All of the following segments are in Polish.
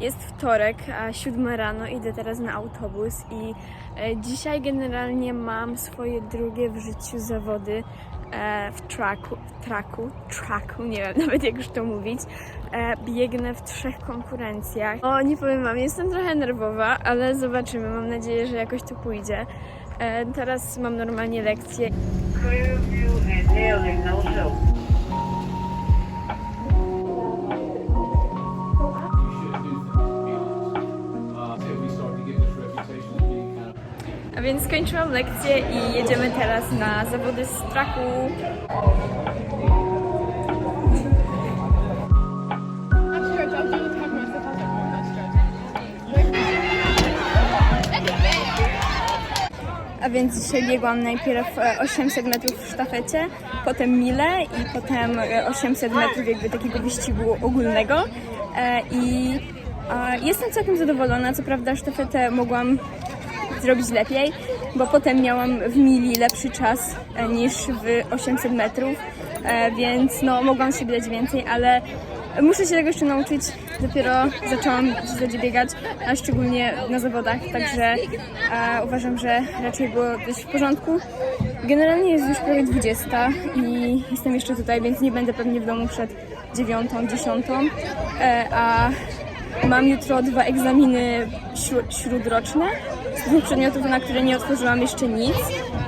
Jest wtorek, a siódma rano, idę teraz na autobus i e, dzisiaj generalnie mam swoje drugie w życiu zawody e, w tracku, w tracku, tracku, nie wiem nawet jak już to mówić. E, biegnę w trzech konkurencjach. O, nie powiem wam, jestem trochę nerwowa, ale zobaczymy, mam nadzieję, że jakoś to pójdzie. Teraz mam normalnie lekcję Clearview and Hailing, no show. Więc skończyłam lekcję i jedziemy teraz na zawody z traku. A więc dzisiaj biegłam najpierw e, 800 metrów w sztafecie, potem mile i potem e, 800 metrów jakby takiego wyścigu ogólnego. E, I e, jestem całkiem zadowolona, co prawda sztafetę mogłam zrobić lepiej, bo potem miałam w mili lepszy czas e, niż w 800 metrów, e, więc no mogłam sobie dać więcej, ale muszę się tego jeszcze nauczyć. Dopiero zaczęłam w biegać, a szczególnie na zawodach, także e, uważam, że raczej było dość w porządku. Generalnie jest już prawie 20 i jestem jeszcze tutaj, więc nie będę pewnie w domu przed 9, 10, e, a Mam jutro dwa egzaminy śró- śródroczne z przedmiotów, na które nie otworzyłam jeszcze nic,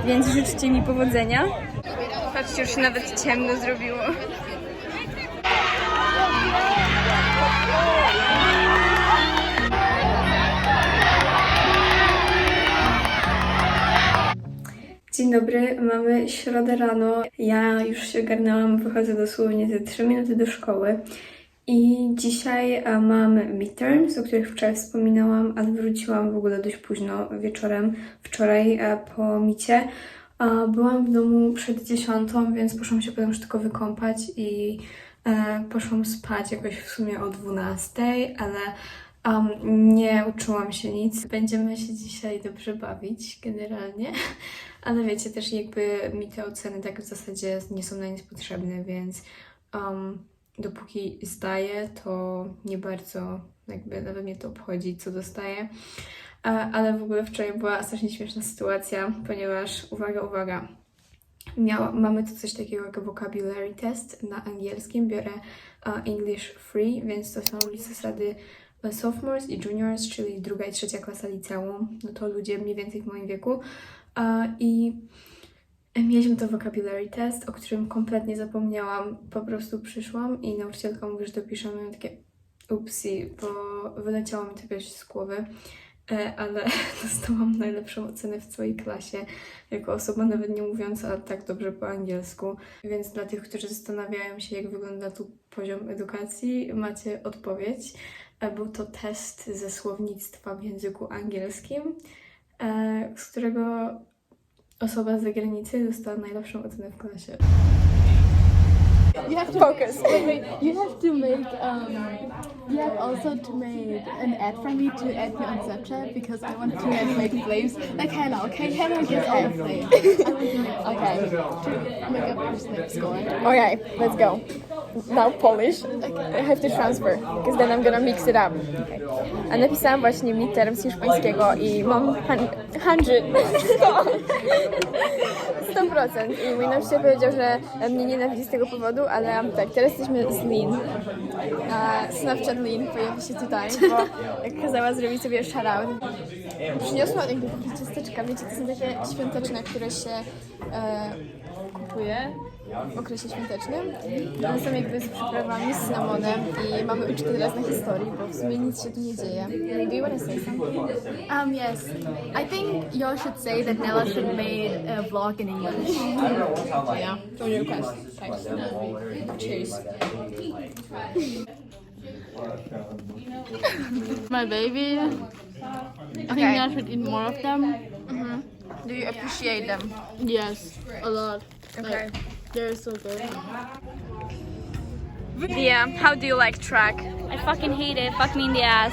więc życzcie mi powodzenia. Patrzcie, już się nawet ciemno zrobiło. Dzień dobry, mamy środę rano. Ja już się ogarnęłam, wychodzę dosłownie ze 3 minuty do szkoły. I dzisiaj e, mam midterms, o których wczoraj wspominałam, ale wróciłam w ogóle dość późno wieczorem, wczoraj e, po micie. E, Byłam w domu przed dziesiątą, więc poszłam się potem już tylko wykąpać i poszłam spać jakoś w sumie o 12, ale um, nie uczyłam się nic. Będziemy się dzisiaj dobrze bawić generalnie, ale wiecie też jakby mi te oceny tak w zasadzie nie są na nic potrzebne, więc um, dopóki zdaję, to nie bardzo jakby nawet mnie to obchodzi, co dostaję. Ale w ogóle wczoraj była strasznie śmieszna sytuacja, ponieważ, uwaga, uwaga, miała, mamy tu coś takiego jak vocabulary test na angielskim, biorę English free, więc to są zasady e, sophomores i juniors, czyli druga i trzecia klasa liceum, no to ludzie mniej więcej w moim wieku. I Mieliśmy to vocabulary test, o którym kompletnie zapomniałam. Po prostu przyszłam i nauczycielka mówi, że dopiszemy I takie upsi, bo wyleciało mi to jakoś z głowy. E, Ale dostałam najlepszą ocenę w całej klasie, jako osoba nawet nie mówiąca tak dobrze po angielsku. Więc dla tych, którzy zastanawiają się, jak wygląda tu poziom edukacji, macie odpowiedź. E, Był to test ze słownictwa w języku angielskim, e, z którego osoba z zagranicy dostała najlepszą ocenę w klasie. You have to Focus. Wait, wait. You have to make. Um, you have also to make an ad for me to add me on Snapchat because I want to like, make flames like Hannah. Okay, Hannah gets all the flames. I want to make okay to make up your snap score. Okay, let's go. Now Polish. I have to transfer, because then I'm gonna mix it up. Okay. A napisałam właśnie midterm z hiszpańskiego i mam hun- hundred. 100%. I mój nauczyciel powiedział, że mnie nienawidzi z tego powodu, ale tak, teraz jesteśmy z Lin. A Snapchat Lin pojawi się tutaj, bo jak kazała zrobić sobie shoutout. Przyniosła jakby takie ciasteczka, wiecie, to są takie świąteczne, które się e, kupuje w okresie świątecznym. One są jakby z przyprawami, z cynamonem i mamy uczyć teraz na historii, bo w sumie nic się tu nie dzieje. Do you want to say something? Um, yes. I think y'all should say that Nelson made a vlog in English. Yeah, on your request. Thanks. Cheers. My baby. I think I should eat more of them. Do you appreciate them? Yes, a lot. Okay. Like, they're so good. Yeah, how do you like track? I fucking hate it. Fuck me in the ass.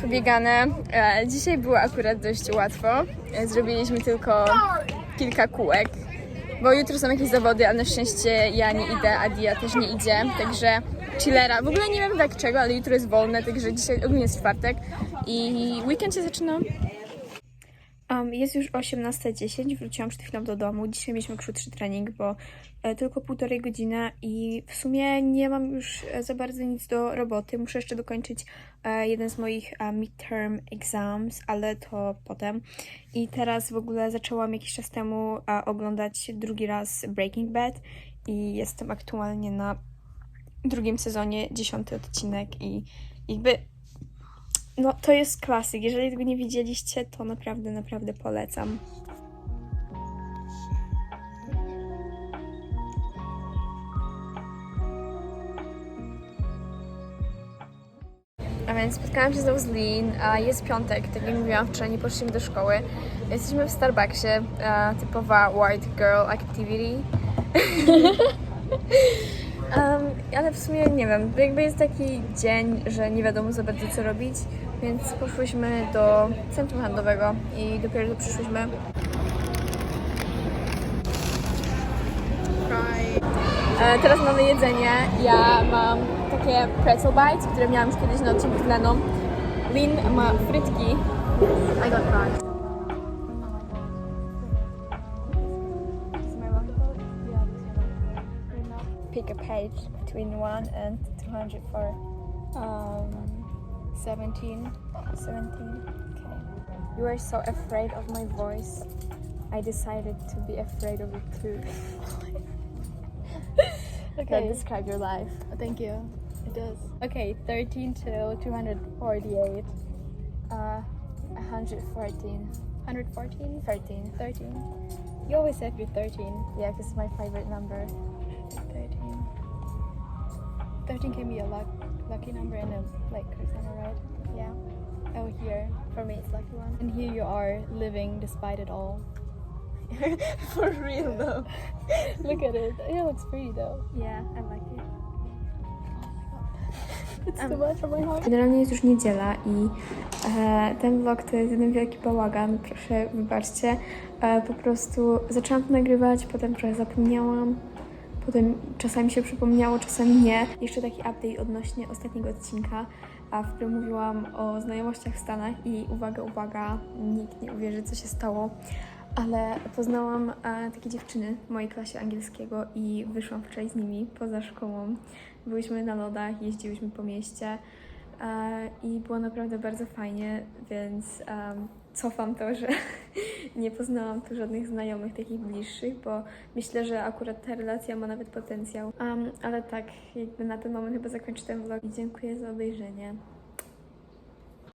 Pobiegane. E, Dzisiaj było akurat dość łatwo. E, Zrobiliśmy tylko kilka kółek. bo jutro są jakieś zawody, ale na szczęście ja nie idę, a Dia też nie idzie, także chillera. W ogóle nie wiem tak czego, ale jutro jest wolne, także dzisiaj ogólnie jest czwartek i weekend się zaczyna. Um, jest już 18.10, wróciłam przed chwilą do domu. Dzisiaj mieliśmy krótszy trening, bo e, tylko półtorej godziny i w sumie nie mam już e, za bardzo nic do roboty. Muszę jeszcze dokończyć e, jeden z moich e, midterm exams, ale to potem. I teraz w ogóle zaczęłam jakiś czas temu e, oglądać drugi raz Breaking Bad i jestem aktualnie na drugim sezonie, dziesiąty odcinek i jakby no, to jest klasyk. Jeżeli tego nie widzieliście, to naprawdę, naprawdę polecam. A więc spotkałam się znowu z Lin, a jest piątek, tak jak mówiłam wczoraj, nie poszliśmy do szkoły. Jesteśmy w Starbucksie, typowa white girl activity. um, ale w sumie nie wiem, jakby jest taki dzień, że nie wiadomo za bardzo co robić, więc poszłyśmy do centrum handlowego i dopiero tu przyszłyśmy. E, teraz mamy jedzenie. Ja mam takie pretzel bites, które miałam już kiedyś na odcinku z Leną. Lin ma frytki. I got. Page between 1 and 204. Um, 17. 17. Okay. You are so afraid of my voice. I decided to be afraid of it too. That Okay. describe your life. Thank you. It does. Okay, 13 till 248. Uh, 114. 114? 13. 13. You always said you're 13. Yeah, because it's my favorite number. 13. 13 can be a luck, lucky number and a like crescendo, right? Yeah. Oh, here. For me, it's lucky one. And here you are living despite it all. For real though. Look at it. It looks pretty though. Yeah, I like it. It's too much for my heart. Generalnie jest już niedziela i e, ten vlog to jest jeden wielki bałagan, proszę wybaczcie. E, po prostu zaczęłam to nagrywać, potem trochę zapomniałam, potem czasami się przypomniało, czasami nie. Jeszcze taki update odnośnie ostatniego odcinka, w którym mówiłam o znajomościach w Stanach i uwaga, uwaga, nikt nie uwierzy, co się stało. Ale poznałam e, takie dziewczyny w mojej klasie angielskiego i wyszłam wczoraj z nimi poza szkołą. Byliśmy na lodach, jeździłyśmy po mieście i było naprawdę bardzo fajnie, więc em, cofam to, że nie poznałam tu żadnych znajomych takich bliższych, bo myślę, że akurat ta relacja ma nawet potencjał. Em, ale tak, jakby na ten moment chyba zakończę ten vlog i dziękuję za obejrzenie.